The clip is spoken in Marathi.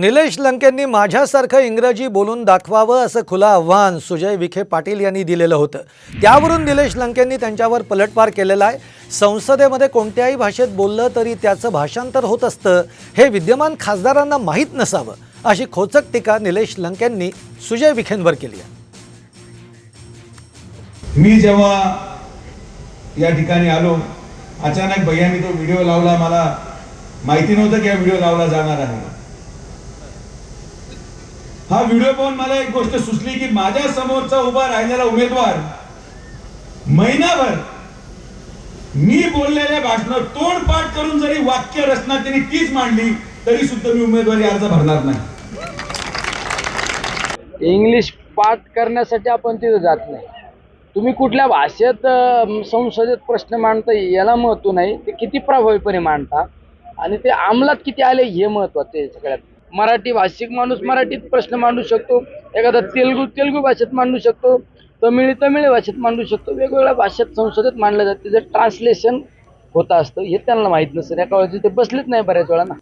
निलेश लंकेंनी माझ्यासारखं इंग्रजी बोलून दाखवावं असं खुलं आव्हान सुजय विखे पाटील यांनी दिलेलं होतं. त्यावरून निलेश लंकेंनी त्यांच्यावर पलटवार केलेला आहे. संसदेमध्ये कोणत्याही भाषेत बोललं तरी त्याचं भाषांतर होत असतं. हे विद्यमान खासदारांना माहीत नसावं अशी खोचक टीका निलेश लंकेंनी सुजय विखेंवर केली आहे. मी जेव्हा या ठिकाणी आलो अचानक भैयानी तो व्हिडिओ लावला मला माहिती नव्हतं की हा व्हिडिओ लावला जाणार आहे. हा व्हिडिओ पाहून मला एक गोष्ट सुचली की माझ्या समोरचा उभा राहिलेला उमेदवार महिनाभर मी बोललेल्या भाषणात तोडपाठ करून जरी वाक्य रचना त्यांनी तीच मांडली तरी सुद्धा मी उमेदवारी अर्ज भरणार नाही. इंग्लिश पाठ करण्यासाठी आपण तिथं जात नाही. तुम्ही कुठल्या भाषेत संसदेत प्रश्न मांडता याला महत्त्व नाही. ते किती प्रभावीपणे मांडता आणि ते अंमलात किती आले हे महत्त्वाचे सगळ्यात. मराठी भाषिक माणूस मराठीत प्रश्न मांडू शकतो एखादा तेलगू तेलगू भाषेत मांडू शकतो तमिळ तमिळ भाषेत मांडू शकतो वेगवेगळ्या भाषेत संसदेत मांडलं जातं. त्याचं ट्रान्सलेशन होत असतं हे त्यांना माहीत नसतं. एका वेळेस ते बसलेच नाही बऱ्याच वेळा ना